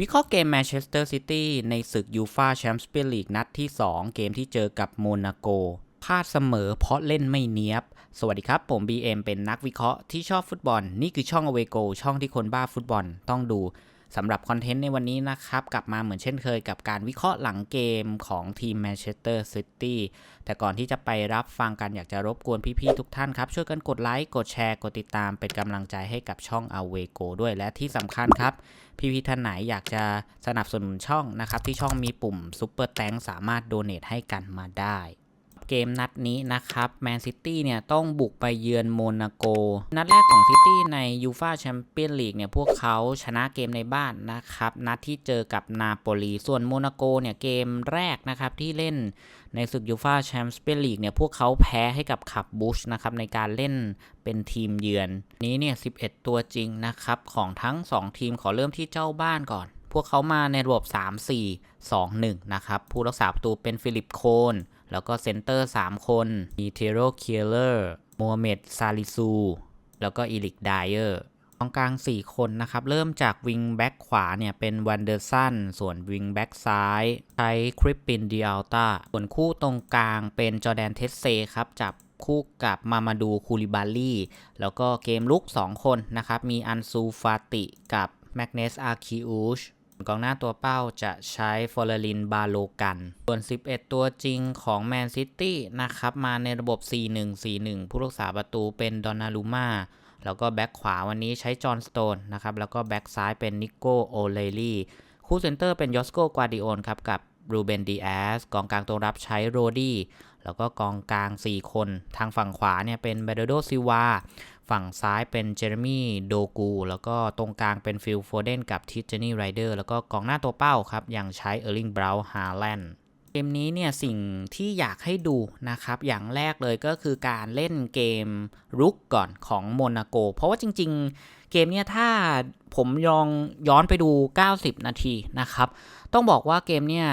วิเคราะห์เกมแมนเชสเตอร์ซิตี้ในศึกยูฟาแชมเปี้ยนลีกนัดที่ 2 เกมที่เจอกับโมนาโกพลาดเสมอเพราะเล่นไม่เนียบ สวัสดีครับ ผม BM เป็นนักวิเคราะห์ที่ชอบฟุตบอล นี่คือช่อง a w a y Go ช่องที่คนบ้าฟุตบอลต้องดู สำหรับคอนเทนต์ในวันนี้นะครับ กลับมาเหมือนเช่นเคยกับการวิเคราะห์หลังเกมของทีมแมนเชสเตอร์ซิตี้แต่ก่อนที่จะไปรับฟังกันอยากจะรบกวนพี่ๆทุกท่านครับ ช่วยกันกดไลค์ กดแชร์ กดติดตามเป็นกำลังใจให้กับช่อง a w a y Go ด้วยและที่สำคัญครับ พี่ๆท่านไหนอยากจะสนับสนุนช่องนะครับ ที่ช่องมีปุ่มซุปเปอร์แตงสามารถโดเน a ให้กันมาได้ เกมนัดนี้นะครับแมนซิตี้เนี่ยต้องบุกไปเยือนโมนาโก นัดแรกของซิตี้ในยูฟาแชมเปี้ยนลีกเนี่ยพวกเขาชนะเกมในบ้านนะครับ นัดที่เจอกับนาโปลี ส่วนโมนาโกเนี่ยเกมแรกนะครับที่เล่นในศึกยูฟาแชมเปี้ยนลีกเนี่ยพวกเขาแพ้ให้กับขับบูชนะครับในการเล่นเป็นทีมเยือน นี้เนี่ย 11 ตัวจริงนะครับของทั้ง 2 ทีมขอเริ่มที่เจ้าบ้านก่อนพวกเขามาในระบบ 3 4 2 1 นะครับ ผู้รักษาประตูเป็นฟิลิปโคน แล้วก็เซนเตอร์ 3 คนมีเทโรเคียเลอร์โมเมดซาลิซู แล้วก็อีลิกไดเออร์กองกลาง 4 คนนะครับ เริ่มจากวิงแบ็กขวาเนี่ย เป็นวันเดอร์สันส่วนวิงแบ็กซ้าย ใช้คริปปินดิอัลตาส่วนคู่ตรงกลางเป็นจอแดนเทสเซครับ จับคู่กับมามาดูคูลิบาลีแล้วก็เกมลุก 2 คนนะครับ มีอันซูฟาติกับแมกเนสอาคิอูช กองหน้าตัวเป้าจะใช้ฟอร์ลินบาโลกัน ส่วน 11 ตัวจริงของแมนซิตี้นะครับ มาในระบบ 4-1-4-1 ผู้รักษาประตูเป็นดอนนาลูมาแล้วก็แบ็กขวาวันนี้ใช้จอห์นสโตนนะครับ แล้วก็แบ็กซ้ายเป็นนิโกโอเลลี่คู่เซนเตอร์เป็นยอสโกกวาดิโอนครับ กับรูเบนดีแอสกองกลางตัวรับใช้โรดี้ แล้วก็กองกลาง 4 คน ทางฝั่งขวาเนี่ยเป็นเบเดโดซิวา ฝั่งซ้ายเป็นเจอร์มี่โดกู แล้วก็ตรงกลางเป็นฟิลโฟเดนกับทิจเจนี่ไรเดอร์ แล้วก็กองหน้าตัวเป้าครับยังใช้เออร์ลิงบราวน์ฮาแลนด์เกมนี้เนี่ยสิ่งที่อยากให้ดูนะครับ อย่างแรกเลยก็คือการเล่นเกมรุกก่อนของโมนาโก เพราะว่าจริง ๆ เกมเนี่ยถ้าผมลองย้อนไปดู 90 นาทีนะครับ ต้องบอกว่าเกมเนี่ย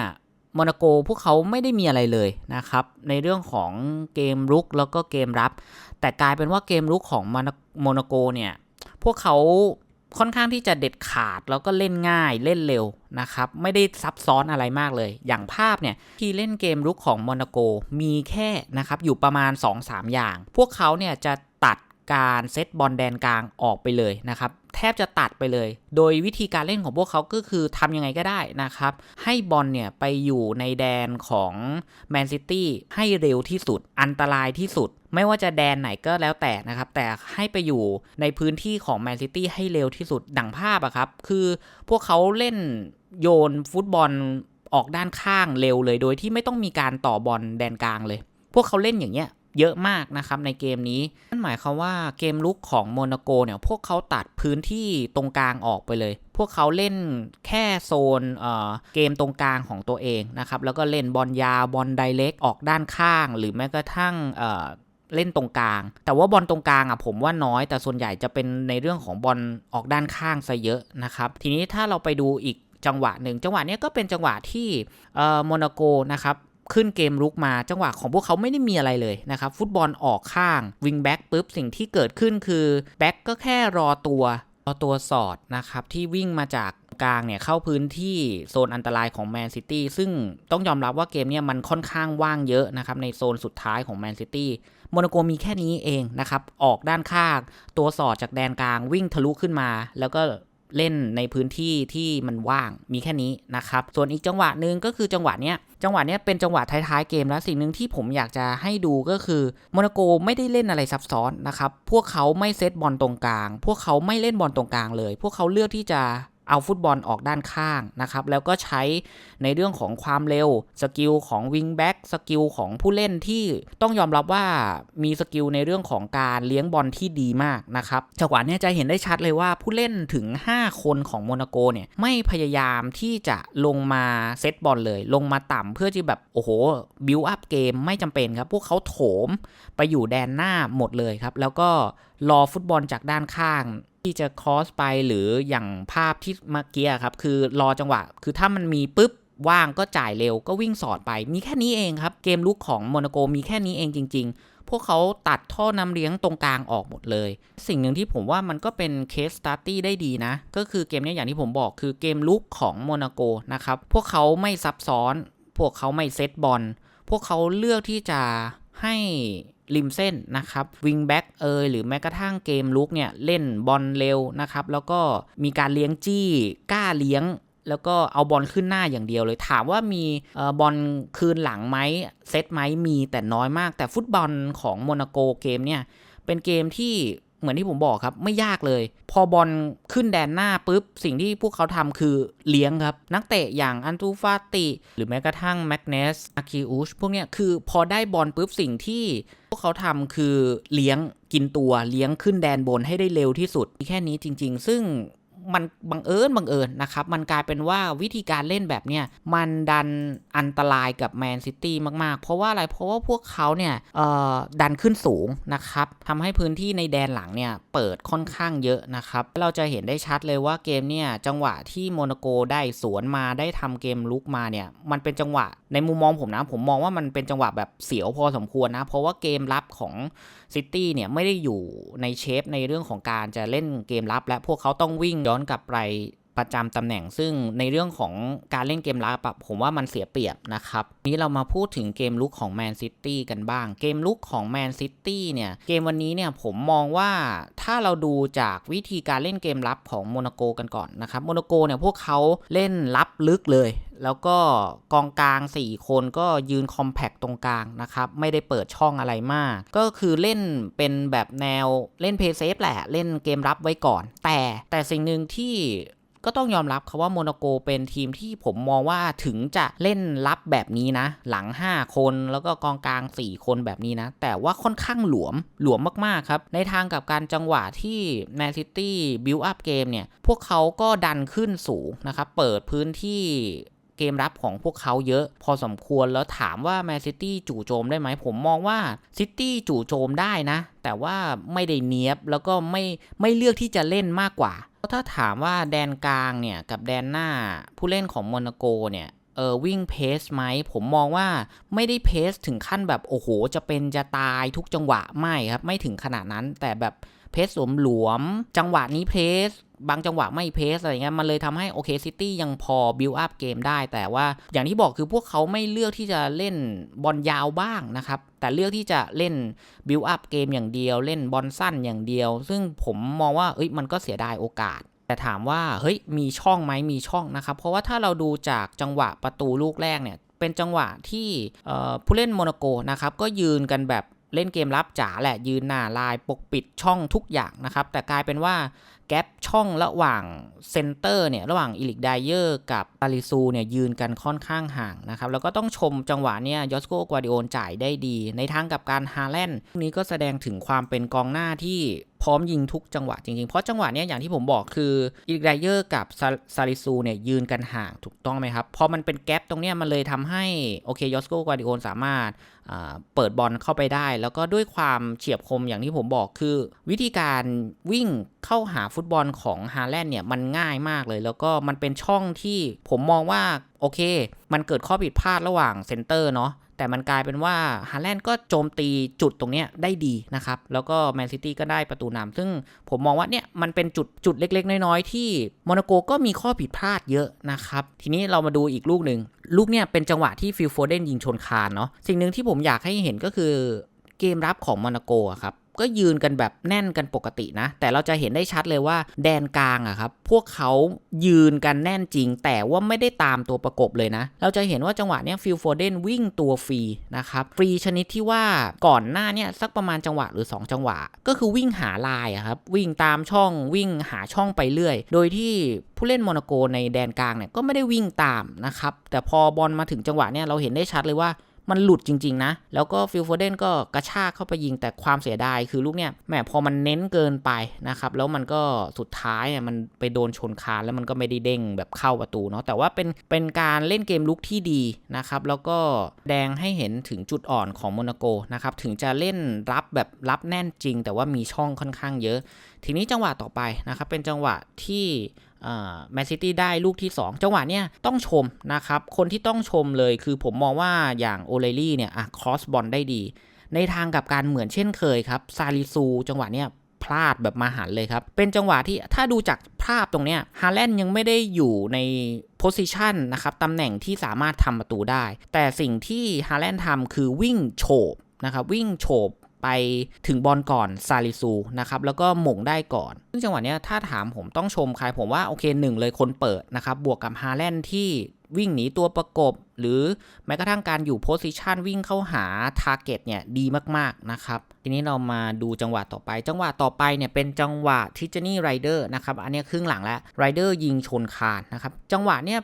โมนาโกพวกเขาไม่ได้มีอะไรเลยนะครับในเรื่องของเกมรุกแล้วก็เกมรับ แต่กลายเป็นว่าเกมรุกของโมนาโกเนี่ยพวกเขาค่อนข้างที่จะเด็ดขาดแล้วก็เล่นง่ายเล่นเร็วนะครับไม่ได้ซับซ้อนอะไรมากเลย อย่างภาพเนี่ยที่เล่นเกมรุกของโมนาโกมีแค่นะครับอยู่ประมาณ 2-3 อย่าง พวกเขาเนี่ยจะ การเซตบอลแดนกลางออกไปเลยนะครับแทบจะตัดไปเลย โดยวิธีการเล่นของพวกเขาก็คือทำยังไงก็ได้นะครับ ให้บอลเนี่ยไปอยู่ในแดนของแมนซิตี้ให้เร็วที่สุด อันตรายที่สุด ไม่ว่าจะแดนไหนก็แล้วแต่นะครับ แต่ให้ไปอยู่ในพื้นที่ของแมนซิตี้ให้เร็วที่สุด ดังภาพอะครับ คือพวกเขาเล่นโยนฟุตบอลออกด้านข้างเร็วเลย โดยที่ไม่ต้องมีการต่อบอลแดนกลางเลย พวกเขาเล่นอย่างเงี้ย เยอะมากนะครับในเกมนี้นั่นหมายความว่าเกมลุกของโมนาโกเนี่ยพวกเขาตัดพื้นที่ตรงกลางออกไปเลย พวกเขาเล่นแค่โซนเเกมตรงกลางของตัวเองนะครับแล้วก็เล่นบอลยาวบอลไดเรกออกด้านข้าง หรือแม้กระทั่งเล่นตรงกลาง แต่ว่าบอลตรงกลางอะผมว่าน้อย แต่ส่วนใหญ่จะเป็นในเรื่องของบอลออกด้านข้างซะเยอะนะครับ ทีนี้ถ้าเราไปดูอีกจังหวะหนึ่งจังหวะนี้ก็เป็นจังหวะที่โมนาโกนะครับ ขึ้นเกมลุกมาจังหวะของพวกเขาไม่ได้มีอะไรเลยนะครับ ฟุตบอลออกข้างวิงแบ็กปุ๊บสิ่งที่เกิดขึ้นคือแบ็กก็แค่รอตัวรอตัวสอดนะครับที่วิ่งมาจากกลางเนี่ยเข้าพื้นที่โซนอันตรายของแมนซิตี้ซึ่งต้องยอมรับว่าเกมเนี่ยมันค่อนข้างว่างเยอะนะครับในโซนสุดท้ายของแมนซิตี้โมนาโกมีแค่นี้เองนะครับ ออกด้านข้าง ตัวสอดจากแดนกลางวิ่งทะลุขึ้นมา แล้วก็ เล่นในพื้นที่ที่มันว่างมีแค่นี้นะครับ ส่วนอีกจังหวะหนึ่งก็คือจังหวะเนี้ยจังหวะเนี้ยเป็นจังหวะท้ายๆเกมแล้วสิ่งหนึ่งที่ผมอยากจะให้ดูก็คือโมนาโกไม่ได้เล่นอะไรซับซ้อนนะครับพวกเขาไม่เซตบอลตรงกลาง พวกเขาไม่เล่นบอลตรงกลางเลย พวกเขาเลือกที่จะ เอาฟุตบอลออกด้านข้างนะครับแล้วก็ใช้ในเรื่องของความเร็วสกิลของวิงแบ็กสกิลของผู้เล่นที่ต้องยอมรับว่ามีสกิลในเรื่องของการเลี้ยงบอลที่ดีมากนะครับจังหวะนี้จะเห็นได้ชัดเลยว่าผู้เล่นถึง 5 คนของโมนาโกเนี่ยไม่พยายามที่จะลงมาเซตบอลเลย ลงมาต่ำเพื่อที่แบบโอ้โหบิวอัพเกมไม่จำเป็นครับพวกเขาโถมไปอยู่แดนหน้าหมดเลยครับแล้วก็ รอฟุตบอลจากด้านข้าง ที่จะคอสไปหรืออย่างภาพที่เมื่อกี้ครับ คือรอจังหวะ คือถ้ามันมีปุ๊บว่างก็จ่ายเร็วก็วิ่งสอดไป มีแค่นี้เองครับ เกมลุกของโมนาโกมีแค่นี้เองจริง ๆ พวกเขาตัดท่อนำเลี้ยงตรงกลางออกหมดเลย สิ่งหนึ่งที่ผมว่ามันก็เป็นเคสสตาร์ตี้ได้ดีนะ ก็คือเกมนี้อย่างที่ผมบอกคือเกมลุกของโมนาโกนะครับ พวกเขาไม่ซับซ้อน พวกเขาไม่เซตบอล พวกเขาเลือกที่จะให้ ริมเส้นนะครับวิงแบ็กเอยหรือแม้กระทั่งเกมลุกเนี่ยเล่นบอลเร็วนะครับแล้วก็มีการเลี้ยงจี้กล้าเลี้ยงแล้วก็เอาบอลขึ้นหน้าอย่างเดียวเลยถามว่ามีบอลคืนหลังไหมเซตไหมมีแต่น้อยมาก แต่ฟุตบอลของโมนาโกเกมเนี่ยเป็นเกมที่ เหมือนที่ผมบอกครับไม่ยากเลย พอบอลขึ้นแดนหน้าปุ๊บ สิ่งที่พวกเขาทำคือเลี้ยงครับ นักเตะอย่างอันตูฟาติ หรือแม้กระทั่งแมกเนสอาคิอุชพวกเนี้ยคือพอได้บอลปุ๊บสิ่งที่พวกเขาทำคือเลี้ยงกินตัวเลี้ยงขึ้นแดนบนให้ได้เร็วที่สุดแค่นี้จริง ๆ ซึ่ง มันบังเอิญบังเอิญนะครับ มันกลายเป็นว่าวิธีการเล่นแบบเนี้ยมันดันอันตรายกับแมนซิตี้มากๆ เพราะว่าอะไรเพราะว่าพวกเขาเนี่ยดันขึ้นสูงนะครับทำให้พื้นที่ในแดนหลังเนี่ยเปิดค่อนข้างเยอะนะครับ เราจะเห็นได้ชัดเลยว่าเกมเนี่ยจังหวะที่โมนาโกได้สวนมาได้ทำเกมลุกมาเนี่ยมันเป็นจังหวะในมุมมองผมนะ ผมมองว่ามันเป็นจังหวะแบบเสียวพอสมควรนะ เพราะว่าเกมรับของซิตี้เนี่ยไม่ได้อยู่ในเชฟในเรื่องของการจะเล่นเกมรับและพวกเขาต้องวิ่งยอนกลับไป ประจำตำแหน่ง ซึ่งในเรื่องของการเล่นเกมรับผมว่ามันเสียเปรียบนะครับ นี้เรามาพูดถึงเกมลุกของแมนซิตี้กันบ้าง เกมลุกของแมนซิตี้เนี่ย เกมวันนี้เนี่ยผมมองว่าถ้าเราดูจากวิธีการเล่นเกมรับของโมนาโกกันก่อนนะครับ โมนาโกเนี่ยพวกเขาเล่นรับลึกเลย แล้วก็กองกลาง 4 คนก็ยืนคอมแพคตรงกลางนะครับ ไม่ได้เปิดช่องอะไรมาก ก็คือเล่นเป็นแบบแนวเล่นเพย์เซฟแหละ เล่นเกมรับไว้ก่อน แต่แต่สิ่งหนึ่งที่ ก็ต้องยอมรับครับว่าโมนาโกเป็นทีมที่ผมมองว่าถึงจะเล่นรับแบบนี้นะ หลัง 5 คนแล้วก็กองกลาง 4 คนแบบนี้นะ แต่ว่าค่อนข้างหลวมหลวมมากๆครับ ในทางกับการจังหวะที่แมนซิตี้บิวอัพเกมเนี่ย พวกเขาก็ดันขึ้นสูงนะครับ เปิดพื้นที่เกมรับของพวกเขาเยอะพอสมควรแล้วถามว่าแมนซิตี้จู่โจมได้ไหม ผมมองว่าซิตี้จู่โจมได้นะ แต่ว่าไม่ได้เนียบแล้วก็ไม่ไม่เลือกที่จะเล่นมากกว่า ถ้าถามว่าแดนกลางเนี่ย กับแดนหน้าผู้เล่นของโมนาโกเนี่ยเออวิ่งเพสไหม ผมมองว่าไม่ได้เพสถึงขั้นแบบ โอ้โห จะเป็นจะตายทุกจังหวะไม่ครับ ไม่ถึงขนาดนั้นแต่แบบ เพสสวมหลวม จังหวะนี้เพสบางจังหวะไม่เพสอะไรเงี้ยมันเลยทำให้โอเคซิตี้ยังพอบิลอัพเกมได้ แต่ว่าอย่างที่บอกคือพวกเขาไม่เลือกที่จะเล่นบอลยาวบ้างนะครับ แต่เลือกที่จะเล่นบิลอัพเกมอย่างเดียว เล่นบอลสั้นอย่างเดียว ซึ่งผมมองว่าเอ้ยมันก็เสียดายโอกาส แต่ถามว่าเฮ้ยมีช่องไหมมีช่องนะครับ เพราะว่าถ้าเราดูจากจังหวะประตูลูกแรกเนี่ยเป็นจังหวะที่ผู้เล่นโมนาโกนะครับก็ยืนกันแบบ เล่นเกมรับจ๋าแหละยืนหน้าลายปกปิดช่องทุกอย่างนะครับ แต่กลายเป็นว่า กลบช่องระหว่างเซนเตอร์เนี่ยระหว่างอิลิกไดเยอร์กับปาริซูเนี่ยยืนกันค่อนข้างห่างนะครับ แล้วก็ต้องชมจังหวะเนี่ยยอสโกกวาดิโอนจ่ายได้ดี ในทางกับการฮาแลนด์นี้ก็แสดงถึงความเป็นกองหน้าที่พร้อมยิงทุกจังหวะจริงๆ เพราะจังหวะนี้อย่างที่ผมบอกคืออิกไดเยอร์กับซาริซูเนี่ยยืนกันห่างถูกต้องไหมครับ พอมันเป็นแกลบตรงนี้มันเลยทำให้โอเคยอสโกกวาดิโอนสามารถเปิดบอลเข้าไปได้ แล้วก็ด้วยความเฉียบคมอย่างที่ผมบอกคือ วิธีการวิ่ง เข้าหาฟุตบอลของฮาแลนด์เนี่ยมันง่ายมากเลย แล้วก็มันเป็นช่องที่ผมมองว่าโอเค มันเกิดข้อผิดพลาดระหว่างเซนเตอร์เนาะแต่มันกลายเป็นว่าฮาแลนด์ก็โจมตีจุดตรงนี้ได้ดีนะครับ แล้วก็แมนซิตี้ก็ได้ประตูนำซึ่งผมมองว่าเนี่ยมันเป็นจุดจุดเล็ก ๆ น้อย ๆ ที่โมนาโกก็มีข้อผิดพลาดเยอะนะครับ ทีนี้เรามาดูอีกลูกหนึ่ง ลูกเนี่ยเป็นจังหวะที่ฟิลโฟเดนยิงชนคานเนาะสิ่งหนึ่งที่ผมอยากให้เห็นก็คือเกมรับของโมนาโกครับ ก็ยืนกันแบบแน่นกันปกตินะ แต่เราจะเห็นได้ชัดเลยว่าแดนกลางอะครับ พวกเขายืนกันแน่นจริง แต่ว่าไม่ได้ตามตัวประกบเลยนะ เราจะเห็นว่าจังหวะนี้ฟิลโฟเดนวิ่งตัวฟรีนะครับ ฟรีชนิดที่ว่าก่อนหน้าเนี้สักประมาณจังหวะหรือ 2 จังหวะ ก็คือวิ่งหาลายอะครับ วิ่งตามช่องวิ่งหาช่องไปเรื่อย โดยที่ผู้เล่นโมนาโกในแดนกลางเนี่ยก็ไม่ได้วิ่งตามนะครับ แต่พอบอลมาถึงจังหวะเนี่ยเราเห็นได้ชัดเลยว่า มันหลุดจริง ๆ นะ แล้วก็ฟิลโฟเดนก็กระชากเข้าไปยิงแต่ความเสียดายคือลูกเนี่ยแหมพอมันเน้นเกินไปนะครับ แล้วมันก็สุดท้ายเนี่ยมันไปโดนชนคานแล้วมันก็ไม่ได้เด้งแบบเข้าประตูเนาะแต่ว่าเป็นเป็นการเล่นเกมลุกที่ดีนะครับ แล้วก็แดงให้เห็นถึงจุดอ่อนของโมนาโกนะครับถึงจะเล่นรับแบบรับแน่นจริง แต่ว่ามีช่องค่อนข้างเยอะ ทีนี้จังหวะต่อไปนะครับเป็นจังหวะที่ แมนซิตี้ได้ลูกที่ 2 จังหวะเนี้ยต้องชมนะครับ คนที่ต้องชมเลยคือผมมองว่าอย่างโอเลลี่เนี่ยอะครอสบอลได้ดี ในทางกับการเหมือนเช่นเคยครับซาลิซู จังหวะเนี้ยพลาดแบบมาหันเลยครับ เป็นจังหวะที่ถ้าดูจากภาพตรงเนี้ยฮาแลนยังไม่ได้อยู่ในโพสิชันนะครับตำแหน่งที่สามารถทำประตูได้ แต่สิ่งที่ฮาแลนทำคือวิ่งโฉบนะครับวิ่งโฉบ ไปถึงบอลก่อนซาลิซูนะครับแล้วก็หม่งได้ก่อน ซึ่งจังหวะนี้ถ้าถามผมต้องชมใครผมว่าโอเคหนึ่งเลยคนเปิดนะครับบวกกับฮาแลนด์ที่วิ่งหนีตัวประกบ หรือแม้กระทั่งการอยู่โพสิชันวิ่งเข้าหาทาร์เก็ตเนี่ยดีมากๆนะครับ ทีนี้เรามาดูจังหวะต่อไป จังหวะต่อไปเนี่ยเป็นจังหวะทิจนี่ไรเดอร์นะครับอันนี้ครึ่งหลังแล้วไรเดอร์ยิงชนคานนะครับจังหวะเนี่ย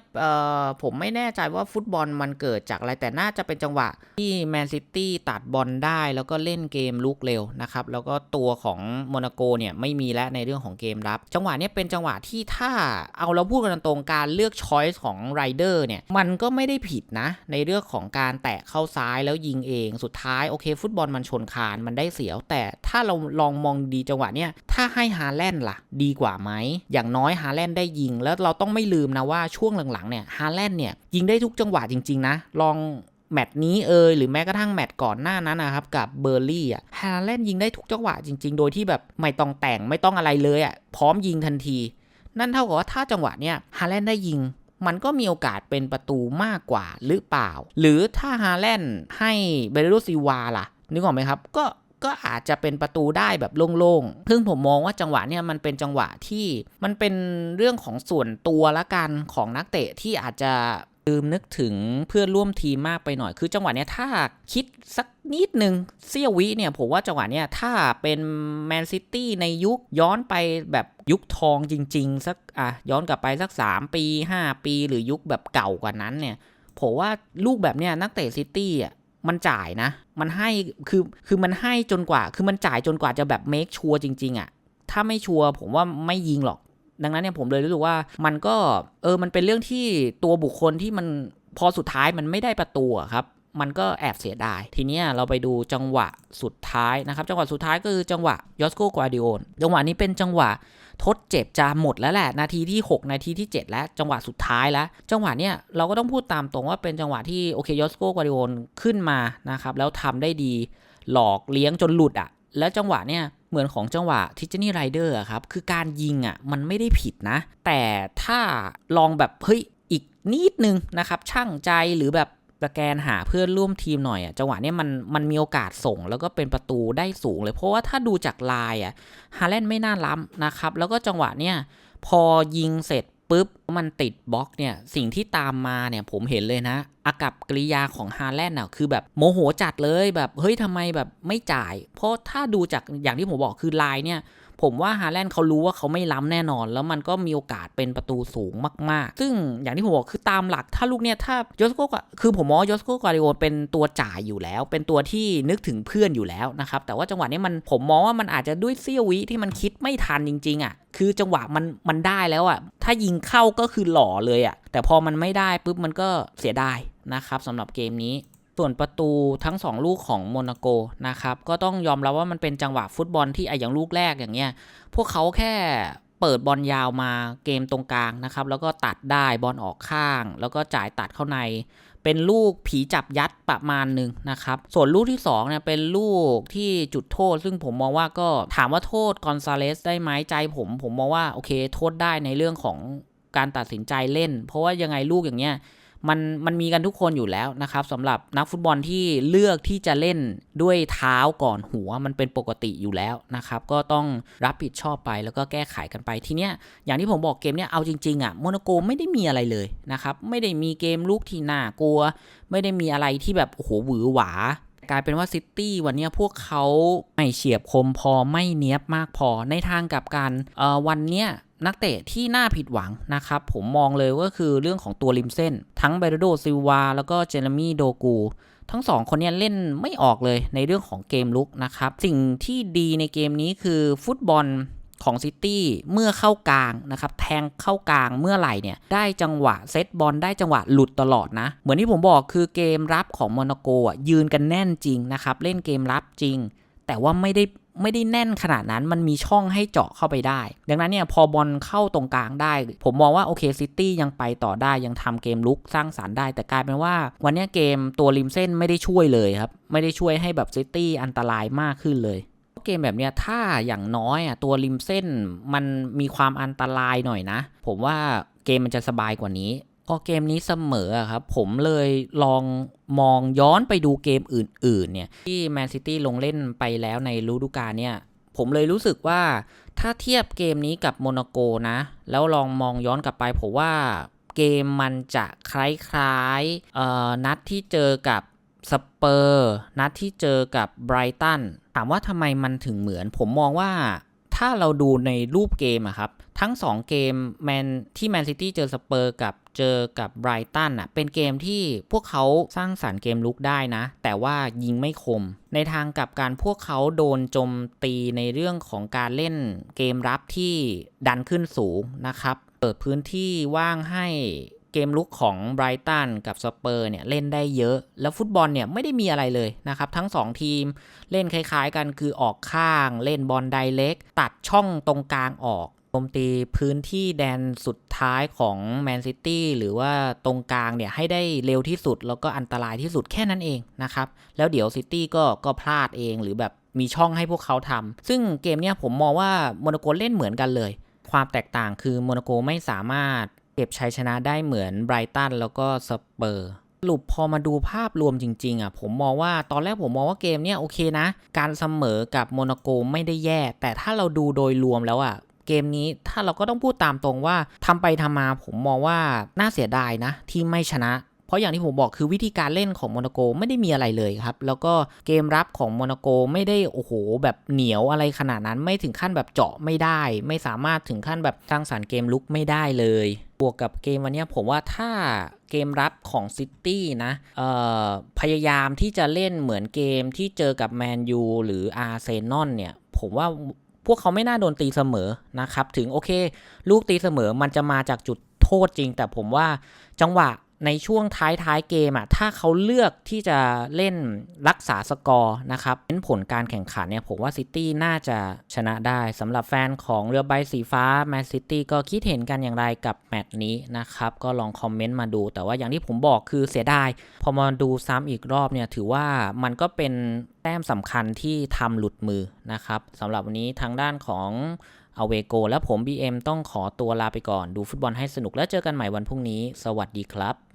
ผมไม่แน่ใจว่าฟุตบอลมันเกิดจากอะไรแต่น่าจะเป็นจังหวะที่แมนซิตี้ตัดบอลได้แล้วก็เล่นเกมลุกเร็วนะครับแล้วก็ตัวของโมนาโกเนี่ยไม่มีแล้วในเรื่องของเกมรับ จังหวะนี้เป็นจังหวะที่ถ้าเอาเราพูดกันตรงการเลือกช้อยส์ของไรเดอร์เนี่ยมันก็ไม่ได้ผิดนะ ในเรื่องของการแตะเข้าซ้ายแล้วยิงเองสุดท้ายโอเค ฟุตบอลมันชนคานมันได้เสียว แต่ถ้าเราลองมองดีจังหวะเนี้ยถ้าให้ฮาแลนด์ล่ะ ดีกว่าไหมอย่างน้อยฮาแลนด์ได้ยิง แล้วเราต้องไม่ลืมนะว่าช่วงหลังๆเนี่ยฮาแลนด์เนี่ยยิงได้ทุกจังหวะจริง ๆ นะ ลองแมตช์นี้เอยหรือแม้กระทั่งแมตช์ก่อนหน้านั้นนะครับ กับเบอร์ลี่อะฮาแลนด์ยิงได้ทุกจังหวะจริง ๆ โดยที่แบบไม่ต้องแต่งไม่ต้องอะไรเลยอะพร้อมยิงทันที นั่นเท่ากับว่าถ้าจังหวะเนี้ยฮาแลนด์ได้ยิง มันก็มีโอกาสเป็นประตูมากกว่าหรือเปล่า หรือถ้าฮาแลนด์ให้เบรโรซิวาล่ะ นึกออกไหมครับก็ก็อาจจะเป็นประตูได้แบบโล่งๆ ซึ่งผมมองว่าจังหวะเนี่ยมันเป็นจังหวะที่มันเป็นเรื่องของส่วนตัวละกันของนักเตะที่อาจจะ ลืมนึกถึงเพื่อนร่วมทีมมากไปหน่อย คือจังหวะเนี้ยถ้าคิดสักนิดนึงเซี่ยววิเนี่ยผมว่าจังหวะเนี้ยถ้าเป็นแมนซิตี้ในยุคย้อนไปแบบยุคทองจริง ๆ สักอะย้อนกลับไปสัก 3 ปี 5 ปี หรือยุคแบบเก่ากว่านั้นเนี่ยผมว่าลูกแบบเนี้ยนักเตะซิตี้อะมันจ่ายนะ มันให้คือคือมันให้จนกว่า คือมันจ่ายจนกว่าจะแบบเมคชัวร์จริง ๆอะถ้าไม่ชัวร์ผมว่าไม่ยิงหรอก ดังนั้นเนี่ยผมเลยรู้สึกว่ามันก็เออมันเป็นเรื่องที่ตัวบุคคลที่มันพอสุดท้ายมันไม่ได้ประตูครับมันก็แอบเสียดาย ทีนี้เราไปดูจังหวะสุดท้ายนะครับ จังหวะสุดท้ายก็คือจังหวะยอสโกกวาดิโอนจังหวะนี้เป็นจังหวะทดเจ็บจะหมดแล้วแหละ นาทีที่ 6 นาทีที่ 7 แล้ว จังหวะสุดท้ายแล้ว จังหวะเนี้ยเราก็ต้องพูดตามตรงว่าเป็นจังหวะที่โอเคยอสโกกวาดิโอนขึ้นมานะครับ แล้วทำได้ดีหลอกเลี้ยงจนหลุดอะ่ะ แล้วจังหวะเนี้ยเหมือนของจังหวะทิจนี่ไรเดอร์ครับ คือการยิงอะมันไม่ได้ผิดนะ แต่ถ้าลองแบบเฮ้ยอีกนิดนึงนะครับช่างใจหรือแบบสแกนหาเพื่อนร่วมทีมหน่อยอะจังหวะนี้มันมันมีโอกาสส่งแล้วก็เป็นประตูได้สูงเลย เพราะว่าถ้าดูจากลายอะฮาแลนด์ไม่น่าล้ำนะครับ แล้วก็จังหวะเนี้ยพอยิงเสร็จ ปุ๊บมันติดบล็อกเนี่ยสิ่งที่ตามมาเนี่ยผมเห็นเลยนะอากับกริยาของฮาแลนด์น่ะคือแบบโมโหจัดเลยแบบเฮ้ยทำไมแบบไม่จ่าย เพราะถ้าดูจากอย่างที่ผมบอกคือลายเนี่ยผมว่าฮาแลนด์เขารู้ว่าเขาไม่ล้ำแน่นอน แล้วมันก็มีโอกาสเป็นประตูสูงมาก ๆ ซึ่งอย่างที่ผมบอกคือตามหลักถ้าลูกเนี่ยถ้ายอสโกคือผมมองยอสโกกาดิโอเป็นตัวจ่ายอยู่แล้ว เป็นตัวที่นึกถึงเพื่อนอยู่แล้วนะครับแต่ว่าจังหวะนี้มันผมมองว่ามันอาจจะด้วยเซี่ยววิที่มันคิดไม่ทันจริง ๆอะ คือจังหวะมันมันได้แล้วอะ ถ้ายิงเข้าก็คือหล่อเลยอะ แต่พอมันไม่ได้ปุ๊บมันก็เสียดายนะครับสำหรับเกมนี้ ส่วนประตูทั้ง 2 ลูกของโมนาโกนะครับ ก็ต้องยอมรับว่ามันเป็นจังหวะฟุตบอลที่ไออย่างลูกแรกอย่างเงี้ย พวกเขาแค่เปิดบอลยาวมาเกมตรงกลางนะครับ แล้วก็ตัดได้บอลออกข้าง แล้วก็จ่ายตัดเข้าใน เป็นลูกผีจับยัดประมาณหนึ่งนะครับ ส่วนลูกที่2เนี่ยเป็นลูกที่จุดโทษ ซึ่งผมมองว่าก็ถามว่าโทษกอนซาเลสได้ไหมใจผมผมมองว่าโอเคโทษได้ในเรื่องของการตัดสินใจเล่น เพราะว่ายังไงลูกอย่างเงี้ย มันมันมีกันทุกคนอยู่แล้วนะครับสำหรับนักฟุตบอลที่เลือกที่จะเล่นด้วยเท้าก่อนหัวมันเป็นปกติอยู่แล้วนะครับก็ต้องรับผิดชอบไปแล้วก็แก้ไขกันไปทีเนี้ยอย่างที่ผมบอกเกมเนี้ยเอาจริงๆอะโมนาโกไม่ได้มีอะไรเลยนะครับไม่ได้มีเกมลูกที่น่ากลัว ไม่ได้มีอะไรที่แบบโอ้โหหวือหวากลายเป็นว่าซิตี้วันนี้พวกเขาไม่เฉียบคมพอไม่เนี้ยบมากพอในทางกับการวันเนี้ย นักเตะที่น่าผิดหวังนะครับ ผมมองเลยว่าคือเรื่องของตัวริมเส้น ทั้งเบรโดซิวาแล้วก็เจเรมีโดกูทั้งสองคนนี้เล่นไม่ออกเลยในเรื่องของเกมลุกนะครับ สิ่งที่ดีในเกมนี้คือฟุตบอลของซิตี้เมื่อเข้ากลางนะครับแทงเข้ากลางเมื่อไหร่เนี่ยได้จังหวะเซตบอลได้จังหวะหลุดตลอดนะ เหมือนที่ผมบอกคือเกมรับของโมนาโกอะยืนกันแน่นจริงนะครับ เล่นเกมรับจริง แต่ว่าไม่ได้ไม่ได้แน่นขนาดนั้นมันมีช่องให้เจาะเข้าไปได้ ดังนั้นเนี่ยพอบอลเข้าตรงกลางได้ ผมมองว่าโอเคซิตี้ยังไปต่อได้ยังทำเกมลุกสร้างสารรค์ได้ แต่กลายเป็นว่า วันนี้เกมตัวริมเส้นไม่ได้ช่วยเลยครับ ไม่ได้ช่วยให้แบบซิตี้อันตรายมากขึ้นเลยเกมแบบเนี้ยถ้าอย่างน้อยอะตัวริมเส้นมันมีความอันตรายหน่อยนะ ผมว่าเกมมันจะสบายกว่านี้ พอเกมนี้เสมอครับ ผมเลยลองมองย้อนไปดูเกมอื่น ๆ เนี่ย ที่แมนซิตี้ลงเล่นไปแล้วในฤดูกาลเนี่ย ผมเลยรู้สึกว่าถ้าเทียบเกมนี้กับโมนาโกนะ แล้วลองมองย้อนกลับไป ผมว่าเกมมันจะคล้ายๆเอ่อนัดที่เจอกับสเปอร์ นัดที่เจอกับไบรตันถามว่าทำไมมันถึงเหมือน ผมมองว่า ถ้าเราดูในรูปเกมอะครับทั้ง 2 เกมแมนที่แมนซิตี้เจอสเปอร์กับเจอกับไบรตันอะเป็นเกมที่พวกเขาสร้างสารรค์เกมลุกได้นะ แต่ว่ายิงไม่คม ในทางกับการพวกเขาโดนโจมตีในเรื่องของการเล่นเกมรับที่ดันขึ้นสูงนะครับ เปิดพื้นที่ว่างให้ เกมลุกของไบรตันกับสเปอร์เนี่ยเล่นได้เยอะ แล้วฟุตบอลเนี่ยไม่ได้มีอะไรเลยนะครับทั้ง 2 ทีมเล่นคล้ายๆกันคือออกข้างเล่นบอลไดเล็ก ตัดช่องตรงกลางออกโจมตีพื้นที่แดนสุดท้ายของแมนซิตี้หรือว่าตรงกลางเนี่ยให้ได้เร็วที่สุด แล้วก็อันตรายที่สุดแค่นั้นเองนะครับ แล้วเดี๋ยวซิตี้ก็ก็พลาดเองหรือแบบมีช่องให้พวกเขาทำซึ่งเกมเนี้ยผมมองว่าโมนาโกเล่นเหมือนกันเลย ความแตกต่างคือโมนาโกไม่สามารถ เก็บชัยชนะได้เหมือนไบรตันแล้วก็สเปอร์สรุปพอมาดูภาพรวมจริงๆอะผมมองว่าตอนแรกผมมองว่าเกมเนี้ยโอเคนะ การเสมอกับโมนาโกไม่ได้แย่ แต่ถ้าเราดูโดยรวมแล้วอะเกมนี้ถ้าเราก็ต้องพูดตามตรงว่าทำไปทำมาผมมองว่าน่าเสียดายนะ ที่ไม่ชนะ เพราะอย่างที่ผมบอกคือวิธีการเล่นของโมนาโกไม่ได้มีอะไรเลยครับ แล้วก็เกมรับของโมนาโกไม่ได้โอ้โห แบบเหนียวอะไรขนาดนั้นไม่ถึงขั้นแบบเจาะไม่ได้ ไม่สามารถถึงขั้นแบบสร้างสารรค์เกมลุกไม่ได้เลย บวกกับเกมวันนี้ผมว่าถ้าเกมรับของซิตี้นะพยายามที่จะเล่นเหมือนเกมที่เจอกับแมนยูหรืออาร์เซนอลเนี่ย ผมว่าพวกเขาไม่น่าโดนตีเสมอนะครับ ถึงโอเค ลูกตีเสมอมันจะมาจากจุดโทษจริง แต่ผมว่าจังหวะ ในช่วงท้ายๆเกมอะถ้าเขาเลือกที่จะเล่นรักษาสกอร์นะครับเป็นผลการแข่งขันเนี่ยผมว่าซิตี้น่าจะชนะได้สำหรับแฟนของเรือใบสีฟ้าแมนซิตี้ก็คิดเห็นกันอย่างไรกับแมตช์นี้นะครับก็ลองคอมเมนต์มาดูแต่ว่าอย่างที่ผมบอกคือเสียดายพอมาดูซ้ำอีกรอบเนี่ยถือว่ามันก็เป็นแต้มสำคัญที่ทำหลุดมือนะครับสำหรับวันนี้ทางด้านของอเวโกและผม BM ต้องขอตัวลาไปก่อน ดูฟุตบอลให้สนุกแล้วเจอกันใหม่วันพรุ่งนี้ สวัสดีครับ